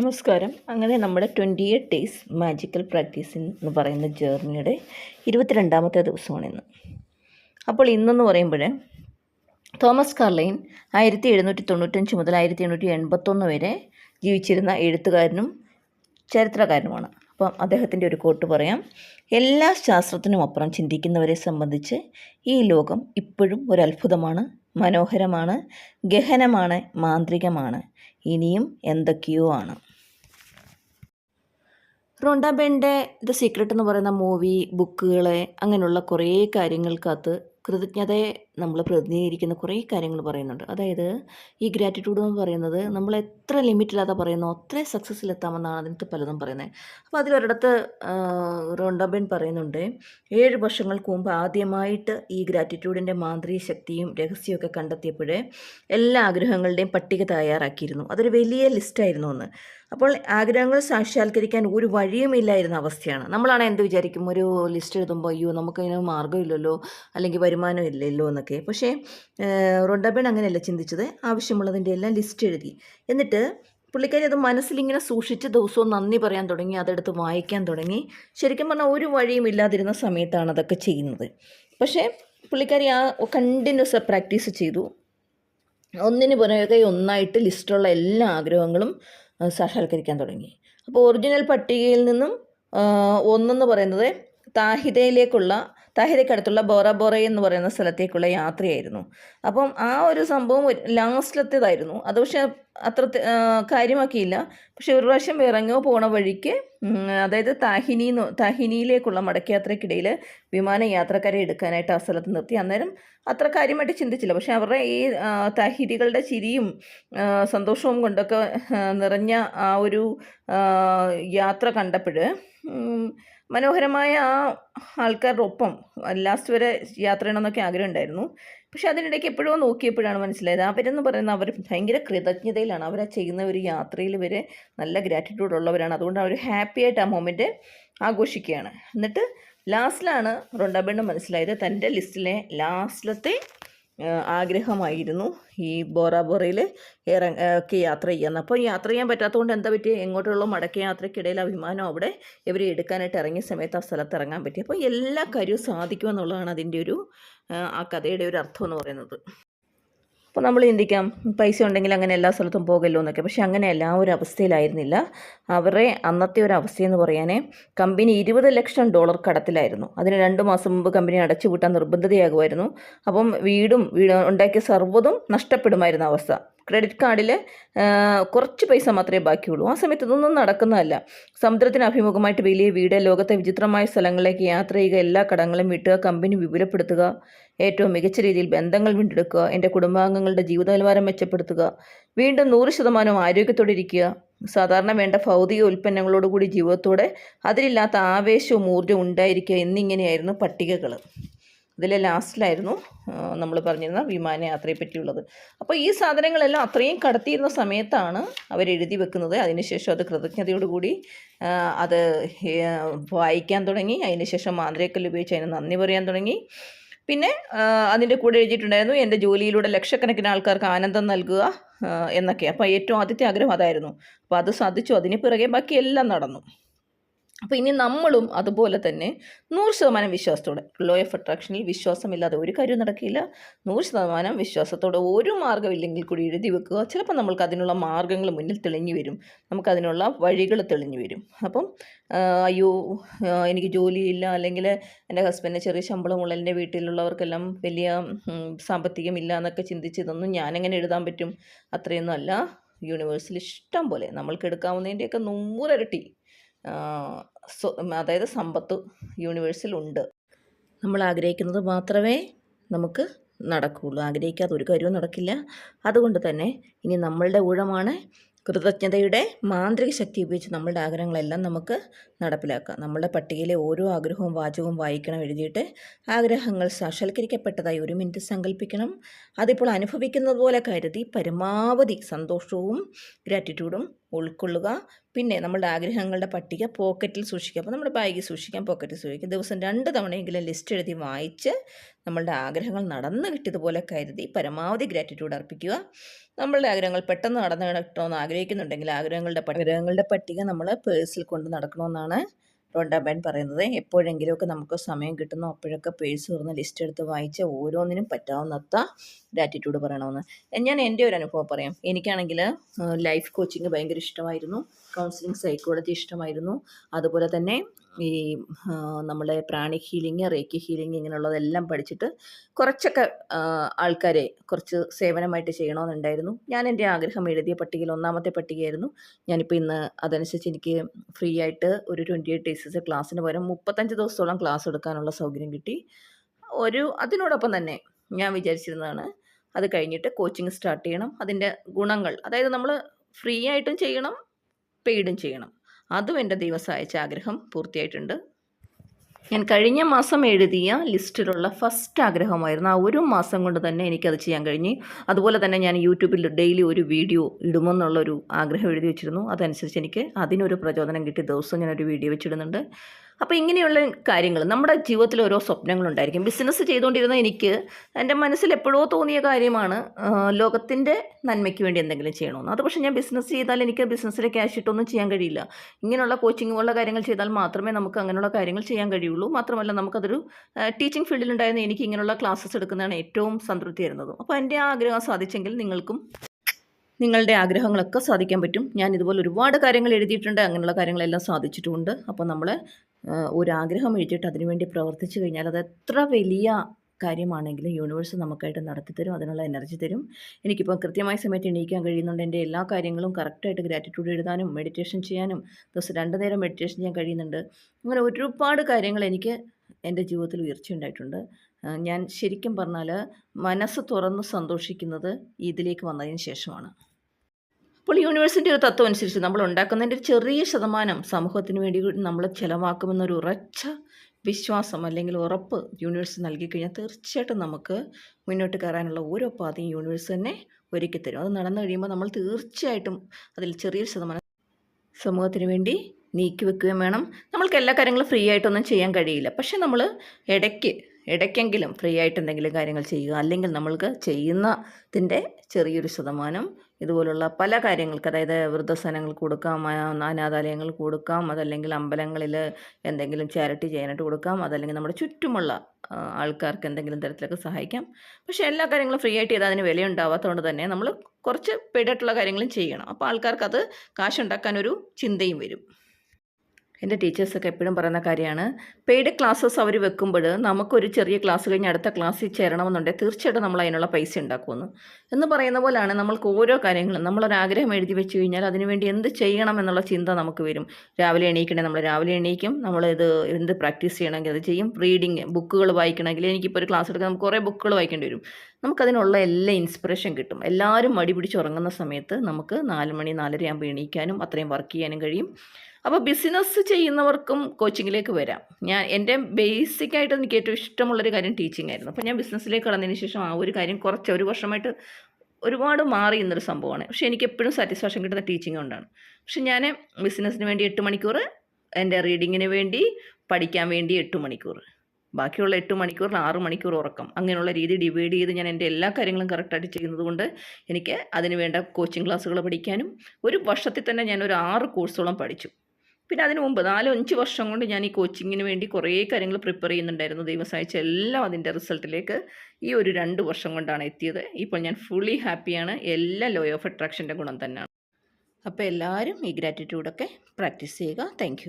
നമസ്കാരം. അങ്ങനെ നമ്മുടെ twenty eight days magical practice എന്ന് പറയുന്ന ജേർണിയുടെ ഇരുപത്തിരണ്ടാമത്തെ ദിവസമാണ് ഇന്ന്. അപ്പോൾ ഇന്നെന്ന് പറയുമ്പോൾ തോമസ് കാർലൈൻ ആയിരത്തി എഴുന്നൂറ്റി തൊണ്ണൂറ്റഞ്ച് മുതൽ ആയിരത്തി എണ്ണൂറ്റി എൺപത്തൊന്ന് വരെ ജീവിച്ചിരുന്ന എഴുത്തുകാരനും ചരിത്രകാരനുമാണ്. അപ്പം അദ്ദേഹത്തിന്റെ ഒരു കോട്ട് പറയാം. എല്ലാ ശാസ്ത്രത്തിനും അപ്പുറം ചിന്തിക്കുന്നവരെ സംബന്ധിച്ച് ഈ ലോകം ഇപ്പോഴും ഒരു അത്ഭുതമാണ് മനോഹരമാണ് ഗഹനമാണ് മാന്ത്രികമാണ്. ഇനിയും എന്തൊക്കെയോ ആണ്. റോണ്ടാബെന്റെ ദ സീക്രട്ട് എന്ന് പറയുന്ന മൂവി ബുക്കുകൾ അങ്ങനെയുള്ള കുറേ കാര്യങ്ങൾക്കകത്ത് കൃതജ്ഞതയെ നമ്മൾ പ്രതിനിധീകരിക്കുന്ന കുറേ കാര്യങ്ങൾ പറയുന്നുണ്ട്. അതായത് ഈ ഗ്രാറ്റിറ്റ്യൂഡ് എന്ന് പറയുന്നത് നമ്മൾ എത്ര ലിമിറ്റില്ലാതെ പറയുന്നോ അത്രയും സക്സസ്സിലെത്താമെന്നാണ് അതിനകത്ത് പലതും പറയുന്നത്. അപ്പോൾ അതിലൊരിടത്ത് റോണ്ടബൻ പറയുന്നുണ്ട് ഏഴ് വർഷങ്ങൾക്ക് മുമ്പ് ആദ്യമായിട്ട് ഈ ഗ്രാറ്റിറ്റ്യൂഡിന്റെ മാന്ത്രിക ശക്തിയും രഹസ്യമൊക്കെ കണ്ടെത്തിയപ്പോഴേ എല്ലാ ആഗ്രഹങ്ങളുടെയും പട്ടിക തയ്യാറാക്കിയിരുന്നു. അതൊരു വലിയ ലിസ്റ്റായിരുന്നു അന്ന്. അപ്പോൾ ആഗ്രഹങ്ങൾ സാക്ഷാത്കരിക്കാൻ ഒരു വഴിയുമില്ലായിരുന്ന അവസ്ഥയാണ്. നമ്മളാണ് എന്ത് വിചാരിക്കും? ഒരു ലിസ്റ്റ് എഴുതുമ്പോൾ അയ്യോ നമുക്കതിന് മാർഗമില്ലല്ലോ അല്ലെങ്കിൽ വരുമാനം ഇല്ലല്ലോ എന്നൊക്കെ. പക്ഷേ റൊണ്ടബേൺ അങ്ങനെയല്ല ചിന്തിച്ചത്. ആവശ്യമുള്ളതിന്റെ എല്ലാം ലിസ്റ്റ് എഴുതി. എന്നിട്ട് പുള്ളിക്കാരി അത് മനസ്സിലിങ്ങനെ സൂക്ഷിച്ച് ദിവസവും നന്ദി പറയാൻ തുടങ്ങി അതെടുത്ത് വായിക്കാൻ തുടങ്ങി. ശരിക്കും പറഞ്ഞാൽ ഒരു വഴിയും ഇല്ലാതിരുന്ന സമയത്താണ് അതൊക്കെ ചെയ്യുന്നത്. പക്ഷേ പുള്ളിക്കാരി ആ കണ്ടിന്യൂസ് പ്രാക്ടീസ് ചെയ്തു. ഒന്നിന് പുറകെ ഒന്നായിട്ട് ലിസ്റ്റുള്ള എല്ലാ ആഗ്രഹങ്ങളും സാക്ഷാത്കരിക്കാൻ തുടങ്ങി. അപ്പോൾ ഒറിജിനൽ പട്ടികയിൽ നിന്നും ഒന്നെന്ന് പറയുന്നത് താഹിതയിലേക്കുള്ള താഹിതയ്ക്കടുത്തുള്ള ബോറ ബോറ എന്ന് പറയുന്ന സ്ഥലത്തേക്കുള്ള യാത്രയായിരുന്നു. അപ്പം ആ ഒരു സംഭവം ലാസ്റ്റിലത്തേതായിരുന്നു അത് പക്ഷേ അത്ര കാര്യമാക്കിയില്ല. പക്ഷെ ഒരു പ്രാവശ്യം ഇറങ്ങോ പോണ വഴിക്ക് അതായത് താഹിനി താഹിനിയിലേക്കുള്ള മടക്കയാത്രയ്ക്കിടയിൽ വിമാന യാത്രക്കാരെ എടുക്കാനായിട്ട് ആ സ്ഥലത്ത് നിർത്തി. അന്നേരം അത്ര കാര്യമായിട്ട് ചിന്തിച്ചില്ല. പക്ഷെ അവരുടെ ഈ താഹിരികളുടെ ചിരിയും സന്തോഷവും കൊണ്ടൊക്കെ നിറഞ്ഞ ആ ഒരു യാത്ര കണ്ടപ്പോൾ മനോഹരമായ ആ ആൾക്കാരുടെ ഒപ്പം ലാസ്റ്റ് വരെ യാത്ര ചെയ്യണമെന്നൊക്കെ ആഗ്രഹം ഉണ്ടായിരുന്നു പക്ഷെ അതിനിടയ്ക്ക് എപ്പോഴോ നോക്കിയപ്പോഴാണ് മനസ്സിലായത്. അവരെന്ന് പറയുന്ന അവർ ഭയങ്കര കൃതജ്ഞതയിലാണ്. അവർ ആ ചെയ്യുന്ന ഒരു യാത്രയിൽ വരെ നല്ല ഗ്രാറ്റിറ്റ്യൂഡ് ഉള്ളവരാണ്. അതുകൊണ്ട് അവർ ഹാപ്പി ആയിട്ട് ആ മൊമെന്റ് ആഘോഷിക്കുകയാണ്. എന്നിട്ട് ലാസ്റ്റിലാണ് റൊണ്ടാബെണ്ണ് മനസ്സിലായത് തന്റെ ലിസ്റ്റിലെ ലാസ്റ്റിലത്തെ ആഗ്രഹമായിരുന്നു ഈ ബോറാബോറയിൽ ഇറങ്ങ ഒക്കെ യാത്ര ചെയ്യാൻ അപ്പോൾ യാത്ര ചെയ്യാൻ പറ്റാത്തതുകൊണ്ട് എന്താ പറ്റി എങ്ങോട്ടുള്ള മടക്ക യാത്രയ്ക്കിടയിൽ ആ വിമാനം അവിടെ ഇവർ എടുക്കാനായിട്ട് ഇറങ്ങിയ സമയത്ത് ആ സ്ഥലത്ത് ഇറങ്ങാൻ പറ്റി. അപ്പോൾ എല്ലാ കാര്യവും സാധിക്കുമെന്നുള്ളതാണ് അതിന്റെ ഒരു ആ കഥയുടെ ഒരു അർത്ഥം എന്ന് പറയുന്നത്. അപ്പോൾ നമ്മൾ ചിന്തിക്കാം പൈസ ഉണ്ടെങ്കിൽ അങ്ങനെ എല്ലാ സ്ഥലത്തും പോകല്ലോ എന്നൊക്കെ. പക്ഷേ അങ്ങനെയല്ല ആ ഒരു അവസ്ഥയിലായിരുന്നില്ല. അവരുടെ അന്നത്തെ ഒരു അവസ്ഥയെന്ന് പറയാനേ കമ്പനി ഇരുപത് ലക്ഷം ഡോളർ കടത്തിലായിരുന്നു. അതിന് രണ്ട് മാസം മുമ്പ് കമ്പനി അടച്ചുപൂട്ടാൻ നിർബന്ധതയാകുമായിരുന്നു. അപ്പം വീടും വീട് ഉണ്ടാക്കിയ സർവതും നഷ്ടപ്പെടുമായിരുന്ന അവസ്ഥ. ക്രെഡിറ്റ് കാർഡിൽ കുറച്ച് പൈസ മാത്രമേ ബാക്കിയുള്ളൂ. ആ സമയത്ത് ഇതൊന്നും നടക്കുന്നതല്ല. സമുദ്രത്തിന് അഭിമുഖമായിട്ട് വലിയ വീട് ലോകത്തെ വിചിത്രമായ സ്ഥലങ്ങളിലേക്ക് യാത്ര ചെയ്യുക എല്ലാ കടങ്ങളും വിട്ടുക കമ്പനി വിപുലപ്പെടുത്തുക ഏറ്റവും മികച്ച രീതിയിൽ ബന്ധങ്ങൾ വീണ്ടെടുക്കുക എന്റെ കുടുംബാംഗങ്ങളുടെ ജീവിത നിലവാരം മെച്ചപ്പെടുത്തുക വീണ്ടും നൂറ് ശതമാനം ആരോഗ്യത്തോടെ ഇരിക്കുക സാധാരണ വേണ്ട ഭൗതിക ഉൽപ്പന്നങ്ങളോടുകൂടി ജീവിതത്തോടെ അതിലില്ലാത്ത ആവേശവും ഊർജവും ഉണ്ടായിരിക്കുക എന്നിങ്ങനെയായിരുന്നു പട്ടികകൾ ഇതിലെ ലാസ്റ്റിലായിരുന്നു നമ്മൾ പറഞ്ഞിരുന്ന വിമാനയാത്രയെ പറ്റിയുള്ളത്. അപ്പോൾ ഈ സാധനങ്ങളെല്ലാം അത്രയും കടത്തിയിരുന്ന സമയത്താണ് അവർ എഴുതി വെക്കുന്നത്. അതിനുശേഷം അത് കൃതജ്ഞതയോടുകൂടി അത് വായിക്കാൻ തുടങ്ങി. അതിനുശേഷം മാന്ത്രികക്കല്ല് ഉപയോഗിച്ച് അതിന് നന്ദി പറയാൻ തുടങ്ങി. പിന്നെ അതിന്റെ കൂടെ എഴുതിയിട്ടുണ്ടായിരുന്നു എന്റെ ജോലിയിലൂടെ ലക്ഷക്കണക്കിന് ആൾക്കാർക്ക് ആനന്ദം നൽകുക എന്നൊക്കെ. അപ്പോൾ ഏറ്റവും ആദ്യത്തെ ആഗ്രഹം അതായിരുന്നു. അപ്പോൾ അത് സാധിച്ചു. അതിന് പിറകെ ബാക്കി എല്ലാം നടന്നു. അപ്പോൾ ഇനി നമ്മളും അതുപോലെ തന്നെ നൂറ് ശതമാനം വിശ്വാസത്തോടെ ലോ ഓഫ് അട്രാക്ഷനിൽ വിശ്വാസമില്ലാതെ ഒരു കാര്യം നടക്കില്ല. നൂറ് ശതമാനം വിശ്വാസത്തോടെ ഒരു മാർഗമില്ലെങ്കിൽ കൂടി എഴുതി വെക്കുക. ചിലപ്പോൾ നമ്മൾക്ക് അതിനുള്ള മാർഗങ്ങൾ മുന്നിൽ തെളിഞ്ഞു വരും. നമുക്കതിനുള്ള വഴികൾ തെളിഞ്ഞു വരും. അപ്പം അയ്യോ എനിക്ക് ജോലിയില്ല. അല്ലെങ്കിൽ എന്റെ ഹസ്ബൻഡിന് ചെറിയ ശമ്പളമുള്ള എന്റെ വീട്ടിലുള്ളവർക്കെല്ലാം വലിയ സാമ്പത്തികമില്ല എന്നൊക്കെ ചിന്തിച്ച് ഇതൊന്നും ഞാനെങ്ങനെ എഴുതാൻ പറ്റും? അത്രയൊന്നും അല്ല. യൂണിവേഴ്സിൽ ഇഷ്ടം പോലെ നമ്മൾക്ക് എടുക്കാവുന്നതിന്റെയൊക്കെ നൂറരട്ടി അതായത് സമ്പത്ത് യൂണിവേഴ്സിലുണ്ട്. നമ്മൾ ആഗ്രഹിക്കുന്നത് മാത്രമേ നമുക്ക് നടക്കുകയുള്ളൂ. ആഗ്രഹിക്കാതെ ഒരു കാര്യവും നടക്കില്ല. അതുകൊണ്ട് തന്നെ ഇനി നമ്മളുടെ ഊഴമാണ് കൃതജ്ഞതയുടെ മാന്ത്രിക ശക്തി ഉപയോഗിച്ച് നമ്മളുടെ ആഗ്രഹങ്ങളെല്ലാം നമുക്ക് നടപ്പിലാക്കാം. നമ്മളുടെ പട്ടികയിലെ ഓരോ ആഗ്രഹവും വാചകവും വായിക്കണം എഴുതിയിട്ട് ആഗ്രഹങ്ങൾ സാക്ഷാത്കരിക്കപ്പെട്ടതായി ഒരു മിനിറ്റ് സങ്കല്പിക്കണം അതിപ്പോൾ അനുഭവിക്കുന്നത് പോലെ കരുതി പരമാവധി സന്തോഷവും ഗ്രാറ്റിറ്റ്യൂഡും ഉൾക്കൊള്ളുക. പിന്നെ നമ്മുടെ ആഗ്രഹങ്ങളുടെ പട്ടിക പോക്കറ്റിൽ സൂക്ഷിക്കുക. അപ്പോൾ നമ്മുടെ ബാഗിൽ സൂക്ഷിക്കാം പോക്കറ്റിൽ സൂക്ഷിക്കുക. ദിവസം രണ്ട് തവണയെങ്കിലും ലിസ്റ്റ് എഴുതി വായിച്ച് നമ്മളുടെ ആഗ്രഹങ്ങൾ നടന്നു കിട്ടിയതുപോലെ കരുതി പരമാവധി ഗ്രാറ്റിറ്റ്യൂഡ് അർപ്പിക്കുക. നമ്മളുടെ ആഗ്രഹങ്ങൾ പെട്ടെന്ന് നടന്നു കിട്ടണമെന്ന് ആഗ്രഹിക്കുന്നുണ്ടെങ്കിൽ ആഗ്രഹങ്ങളുടെ ആഗ്രഹങ്ങളുടെ പട്ടിക നമ്മൾ പേഴ്സിൽ കൊണ്ട് നടക്കണമെന്നാണ് റോണ്ടാബാൻ പറയുന്നത്. എപ്പോഴെങ്കിലുമൊക്കെ നമുക്ക് സമയം കിട്ടുന്നു അപ്പോഴൊക്കെ പേഴ്സ് തുറന്ന് ലിസ്റ്റ് എടുത്ത് വായിച്ച് ഓരോന്നിനും പറ്റാവുന്നത്ര ഗ്രാറ്റിറ്റ്യൂഡ് പറയണമെന്ന്. ഞാൻ എന്റെ ഒരു അനുഭവം പറയാം. എനിക്കാണെങ്കിൽ ലൈഫ് കോച്ചിങ് ഭയങ്കര ഇഷ്ടമായിരുന്നു. കൗൺസിലിംഗ് സൈക്കോളജി ഇഷ്ടമായിരുന്നു. അതുപോലെ തന്നെ ഈ നമ്മളെ പ്രാണി ഹീലിംഗ് റേക്കി ഹീലിംഗ് ഇങ്ങനെയുള്ളതെല്ലാം പഠിച്ചിട്ട് കുറച്ചൊക്കെ ആൾക്കാരെ കുറച്ച് സേവനമായിട്ട് ചെയ്യണമെന്നുണ്ടായിരുന്നു. ഞാൻ എന്റെ ആഗ്രഹം എഴുതിയ പട്ടികയിൽ ഒന്നാമത്തെ പട്ടികയായിരുന്നു. ഞാനിപ്പോൾ ഇന്ന് അതനുസരിച്ച് എനിക്ക് ഫ്രീ ആയിട്ട് ഒരു ട്വന്റി എയ്റ്റ് ഡേയ്സസ് ക്ലാസ്സിന് പകരം മുപ്പത്തഞ്ച് ദിവസത്തോളം ക്ലാസ് എടുക്കാനുള്ള സൗകര്യം കിട്ടി. ഒരു അതിനോടൊപ്പം തന്നെ ഞാൻ വിചാരിച്ചിരുന്നതാണ് അത് കഴിഞ്ഞിട്ട് കോച്ചിങ് സ്റ്റാർട്ട് ചെയ്യണം. അതിന്റെ ഗുണങ്ങൾ അതായത് നമ്മൾ ഫ്രീ ആയിട്ടും ചെയ്യണം പെയ്ഡും ചെയ്യണം. അതും എന്റെ ദൈവം ആഗ്രഹം പൂർത്തിയായിട്ടുണ്ട്. ഞാൻ കഴിഞ്ഞ മാസം എഴുതിയ ലിസ്റ്റിലുള്ള ഫസ്റ്റ് ആഗ്രഹമായിരുന്നു. ആ ഒരു മാസം കൊണ്ട് തന്നെ എനിക്കത് ചെയ്യാൻ കഴിഞ്ഞു. അതുപോലെ തന്നെ ഞാൻ യൂട്യൂബിൽ ഡെയിലി ഒരു വീഡിയോ ഇടുമെന്നുള്ളൊരു ആഗ്രഹം എഴുതി വെച്ചിരുന്നു. അതനുസരിച്ച് എനിക്ക് അതിനൊരു പ്രചോദനം കിട്ടി. ദിവസം ഞാനൊരു വീഡിയോ വെച്ചിടുന്നുണ്ട്. അപ്പോൾ ഇങ്ങനെയുള്ള കാര്യങ്ങൾ നമ്മുടെ ജീവിതത്തിൽ ഓരോ സ്വപ്നങ്ങളുണ്ടായിരിക്കും. ബിസിനസ് ചെയ്തുകൊണ്ടിരുന്ന എനിക്ക് എന്റെ മനസ്സിൽ എപ്പോഴോ തോന്നിയ കാര്യമാണ് ലോകത്തിന്റെ നന്മയ്ക്ക് വേണ്ടി എന്തെങ്കിലും ചെയ്യണമെന്ന് അത് പക്ഷേ ഞാൻ ബിസിനസ് ചെയ്താൽ എനിക്ക് ബിസിനസ്സിലെ ക്യാഷ് ഇട്ടൊന്നും ചെയ്യാൻ കഴിയില്ല. ഇങ്ങനെയുള്ള കോച്ചിങ് പോലുള്ള കാര്യങ്ങൾ ചെയ്താൽ മാത്രമേ നമുക്ക് അങ്ങനെയുള്ള കാര്യങ്ങൾ ചെയ്യാൻ കഴിയുള്ളൂ. മാത്രമല്ല നമുക്കതൊരു ടീച്ചിങ് ഫീൽഡിലുണ്ടായിരുന്ന എനിക്ക് ഇങ്ങനെയുള്ള ക്ലാസ്സസ് എടുക്കുന്നതാണ് ഏറ്റവും സംതൃപ്തി വരുന്നതും അപ്പോൾ എന്റെ ആഗ്രഹം സാധിച്ചെങ്കിൽ നിങ്ങൾക്കും നിങ്ങളുടെ ആഗ്രഹങ്ങളൊക്കെ സാധിക്കാൻ പറ്റും. ഞാൻ ഇതുപോലെ ഒരുപാട് കാര്യങ്ങൾ എഴുതിയിട്ടുണ്ട്. അങ്ങനെയുള്ള കാര്യങ്ങളെല്ലാം സാധിച്ചിട്ടുമുണ്ട് അപ്പോൾ നമ്മൾ ഒരാഗ്രഹം എഴുതിയിട്ട് അതിനുവേണ്ടി പ്രവർത്തിച്ചു കഴിഞ്ഞാൽ അത് എത്ര വലിയ കാര്യമാണെങ്കിലും യൂണിവേഴ്സ് നമുക്കായിട്ട് നടത്തി തരും. അതിനുള്ള എനർജി തരും. എനിക്കിപ്പോൾ കൃത്യമായ സമയത്ത് എണീക്കാൻ കഴിയുന്നുണ്ട്. എന്റെ എല്ലാ കാര്യങ്ങളും കറക്റ്റായിട്ട് ഗ്രാറ്റിറ്റ്യൂഡ് എഴുതാനും മെഡിറ്റേഷൻ ചെയ്യാനും ദിവസം രണ്ട് നേരം മെഡിറ്റേഷൻ ചെയ്യാൻ കഴിയുന്നുണ്ട്. അങ്ങനെ ഒരുപാട് കാര്യങ്ങൾ എനിക്ക് എന്റെ ജീവിതത്തിൽ ഉയർച്ചയുണ്ടായിട്ടുണ്ട് ഞാൻ ശരിക്കും പറഞ്ഞാൽ മനസ്സ് തുറന്ന് സന്തോഷിക്കുന്നത് ഇതിലേക്ക് വന്നതിന് ശേഷമാണ്. അപ്പോൾ യൂണിവേഴ്സിന്റെ ഒരു തത്വം അനുസരിച്ച് നമ്മൾ ഉണ്ടാക്കുന്നതിന്റെ ഒരു ചെറിയ ശതമാനം സമൂഹത്തിന് വേണ്ടി നമ്മൾ ചിലവാക്കുമെന്നൊരു ഉറച്ച വിശ്വാസം അല്ലെങ്കിൽ ഉറപ്പ് യൂണിവേഴ്സ് നൽകിക്കഴിഞ്ഞാൽ തീർച്ചയായിട്ടും നമുക്ക് മുന്നോട്ട് കയറാനുള്ള ഓരോ പാതയും യൂണിവേഴ്സ് തന്നെ ഒരുക്കി തരും. അത് നടന്നു കഴിയുമ്പോൾ നമ്മൾ തീർച്ചയായിട്ടും അതിൽ ചെറിയൊരു ശതമാനം സമൂഹത്തിന് വേണ്ടി നീക്കി വെക്കുകയും വേണം. നമ്മൾക്ക് എല്ലാ കാര്യങ്ങളും ഫ്രീ ആയിട്ടൊന്നും ചെയ്യാൻ കഴിയില്ല. പക്ഷേ നമ്മൾ ഇടയ്ക്ക് ഇടയ്ക്കെങ്കിലും ഫ്രീ ആയിട്ട് എന്തെങ്കിലും കാര്യങ്ങൾ ചെയ്യുക അല്ലെങ്കിൽ നമ്മൾക്ക് ചെയ്യുന്നതിന്റെ ചെറിയൊരു ശതമാനം ഇതുപോലുള്ള പല കാര്യങ്ങൾക്ക് അതായത് വൃദ്ധസനങ്ങൾക്ക് കൊടുക്കാം അനാഥാലയങ്ങൾ കൊടുക്കാം അതല്ലെങ്കിൽ അമ്പലങ്ങളിൽ എന്തെങ്കിലും ചാരിറ്റി ചെയ്യാനായിട്ട് കൊടുക്കാം അതല്ലെങ്കിൽ നമ്മുടെ ചുറ്റുമുള്ള ആൾക്കാർക്ക് എന്തെങ്കിലും തരത്തിലൊക്കെ സഹായിക്കാം. പക്ഷേ എല്ലാ കാര്യങ്ങളും ഫ്രീ ആയിട്ട് ചെയ്താൽ അതിന് വിലയുണ്ടാവാത്തതുകൊണ്ട് തന്നെ നമ്മൾ കുറച്ച് പെയ്ഡായിട്ടുള്ള കാര്യങ്ങളും ചെയ്യണം. അപ്പോൾ ആൾക്കാർക്ക് അത് കാശുണ്ടാക്കാനൊരു ചിന്തയും വരും. എന്റെ ടീച്ചേഴ്സൊക്കെ എപ്പോഴും പറയുന്ന കാര്യമാണ് പെയ്ഡ് ക്ലാസ്സസ് അവർ വെക്കുമ്പോൾ നമുക്കൊരു ചെറിയ ക്ലാസ് കഴിഞ്ഞ് അടുത്ത ക്ലാസ്സിൽ ചേരണമെന്നുണ്ടെങ്കിൽ തീർച്ചയായിട്ടും നമ്മൾ അതിനുള്ള പൈസ ഉണ്ടാക്കുമെന്ന്. എന്ന് പറയുന്ന പോലെയാണ് നമ്മൾക്ക് ഓരോ കാര്യങ്ങളും. നമ്മളൊരാഗ്രഹം എഴുതി വെച്ച് കഴിഞ്ഞാൽ അതിനുവേണ്ടി എന്ത് ചെയ്യണം എന്നുള്ള ചിന്ത നമുക്ക് വരും. രാവിലെ എണീക്കണേ നമ്മൾ രാവിലെ എണീക്കും. നമ്മളിത് എന്ത് പ്രാക്ടീസ് ചെയ്യണമെങ്കിൽ അത് ചെയ്യും. റീഡിങ് ബുക്കുകൾ വായിക്കണമെങ്കിൽ എനിക്കിപ്പോൾ ഒരു ക്ലാസ് എടുക്കാൻ നമുക്ക് കുറേ ബുക്കുകൾ വായിക്കേണ്ടി വരും. നമുക്കതിനുള്ള എല്ലാ ഇൻസ്പിറേഷൻ കിട്ടും. എല്ലാവരും മടി പിടിച്ച് ഉറങ്ങുന്ന സമയത്ത് നമുക്ക് നാല് മണി നാലര ആകുമ്പോൾ എണീക്കാനും അത്രയും വർക്ക് ചെയ്യാനും കഴിയും. അപ്പോൾ ബിസിനസ് ചെയ്യുന്നവർക്കും കോച്ചിങ്ങിലേക്ക് വരാം. ഞാൻ എന്റെ ബേസിക്കായിട്ട് എനിക്ക് ഏറ്റവും ഇഷ്ടമുള്ളൊരു കാര്യം ടീച്ചിങ് ആയിരുന്നു. അപ്പോൾ ഞാൻ ബിസിനസ്സിലേക്ക് കടന്നതിന് ശേഷം ആ ഒരു കാര്യം കുറച്ച് ഒരു വർഷമായിട്ട് ഒരുപാട് മാറി എന്നൊരു സംഭവമാണ്. പക്ഷേ എനിക്ക് എപ്പോഴും സാറ്റിസ്ഫാക്ഷൻ കിട്ടുന്ന ടീച്ചിങ് കൊണ്ടാണ്. പക്ഷെ ഞാൻ ബിസിനസ്സിന് വേണ്ടി എട്ട് മണിക്കൂർ എന്റെ റീഡിങ്ങിന് വേണ്ടി പഠിക്കാൻ വേണ്ടി എട്ട് മണിക്കൂർ ബാക്കിയുള്ള എട്ട് മണിക്കൂറിൽ ആറ് മണിക്കൂർ ഉറക്കം. അങ്ങനെയുള്ള രീതി ഡിവൈഡ് ചെയ്ത് ഞാൻ എന്റെ എല്ലാ കാര്യങ്ങളും കറക്റ്റായിട്ട് ചെയ്യുന്നത് കൊണ്ട് എനിക്ക് അതിനുവേണ്ട കോച്ചിങ് ക്ലാസ്സുകൾ പഠിക്കാനും ഒരു വർഷത്തിൽ തന്നെ ഞാൻ ഒരു ആറ് കോഴ്സോളം പഠിച്ചു. പിന്നെ അതിന് മുമ്പ് നാലോ അഞ്ച് വർഷം കൊണ്ട് ഞാൻ ഈ കോച്ചിങ്ങിന് വേണ്ടി കുറേ കാര്യങ്ങൾ പ്രിപ്പയർ ചെയ്യുന്നുണ്ടായിരുന്നു. ദൈവം സഹായിച്ച എല്ലാം അതിന്റെ റിസൾട്ടിലേക്ക് ഈ ഒരു രണ്ട് വർഷം കൊണ്ടാണ് എത്തിയത്. ഇപ്പോൾ ഞാൻ ഫുള്ളി ഹാപ്പിയാണ് എല്ലാ ലോ ഓഫ് അട്രാക്ഷന്റെ ഗുണം തന്നെയാണ്. അപ്പോൾ എല്ലാവരും ഈ ഗ്രാറ്റിറ്റ്യൂഡൊക്കെ പ്രാക്ടീസ് ചെയ്യുക. താങ്ക്